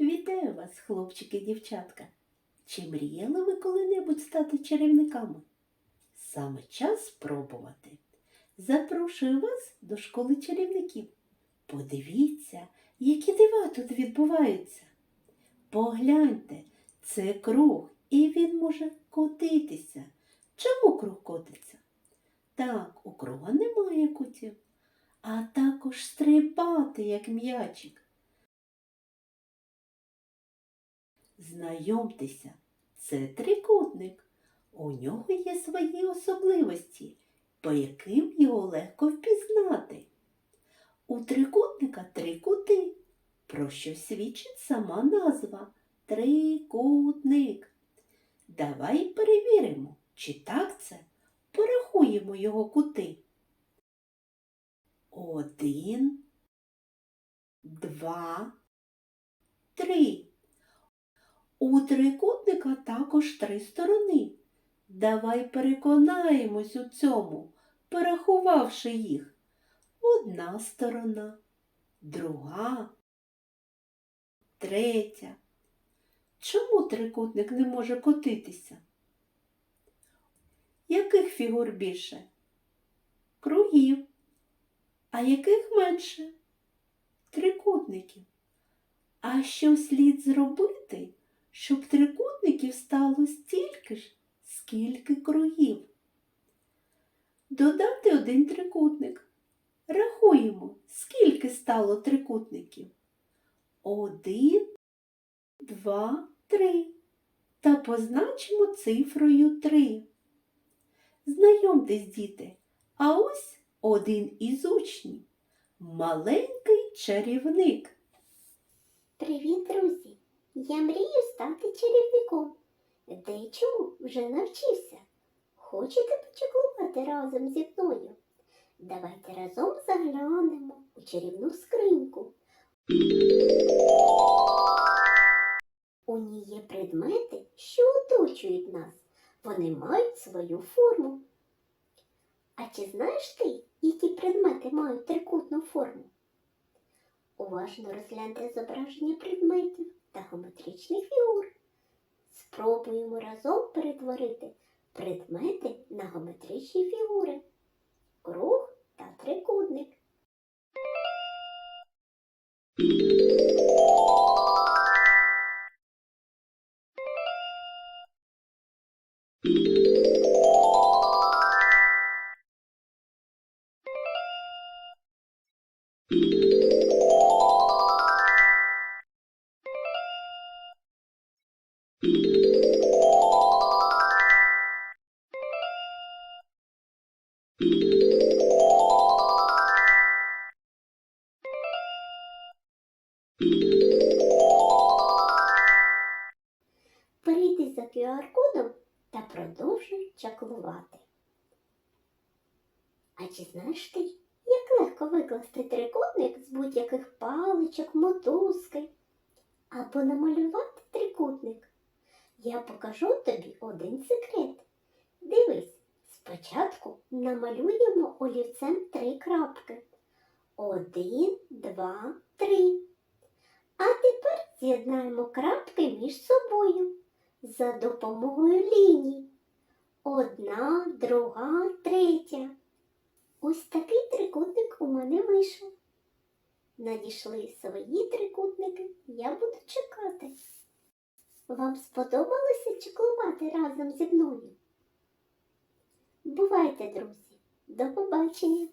Вітаю вас, хлопчики і дівчатка. Чи мріяли ви коли-небудь стати чарівниками? Саме час спробувати. Запрошую вас до школи чарівників. Подивіться, які дива тут відбуваються. Погляньте, це круг, і він може котитися. Чому круг котиться? Так, у круга немає кутів, а також стрибати, як м'ячик. Знайомтеся, це трикутник. У нього є свої особливості, по яким його легко впізнати. У трикутника три кути, про що свідчить сама назва трикутник. Давай перевіримо, чи так це. Порахуємо його кути. Один, два, три. У трикутника також три сторони. Давай переконаємось у цьому, порахувавши їх. Одна сторона, друга, третя. Чому трикутник не може котитися? Яких фігур більше? Кругів. А яких менше? Трикутників. А що слід зробити, щоб трикутників стало стільки ж, скільки кругів? Додати один трикутник. Рахуємо, скільки стало трикутників. Один, два, три. Та позначимо цифрою три. Знайомтесь, діти, а ось один із учнів. Маленький чарівник. Привіт, друзі! Я мрію стати чарівником. Дечому вже навчився. Хочете почаклувати разом зі мною? Давайте разом заглянемо у чарівну скриньку. У ній є предмети, що оточують нас. Вони мають свою форму. А чи знаєш ти, які предмети мають трикутну форму? Уважно розгляньте зображення предметів та геометричних фігур. Спробуємо разом перетворити предмети на геометричні фігури, круг та трикутник. Перейди за QR-кодом та продовжуй чаклувати. А чи знаєш ти, як легко викласти трикутник з будь-яких паличок, мотузки або намалювати трикутник? Я покажу тобі один секрет. Дивись, спочатку намалюємо олівцем три крапки. Один, два, три. А тепер з'єднаємо крапки між собою за допомогою ліній. Одна, друга, третя. Ось такий трикутник у мене вийшов. Надійшли свої трикутники, я буду чекати. Вам сподобалося чеклувати разом зі мною? Бувайте, друзі, до побачення!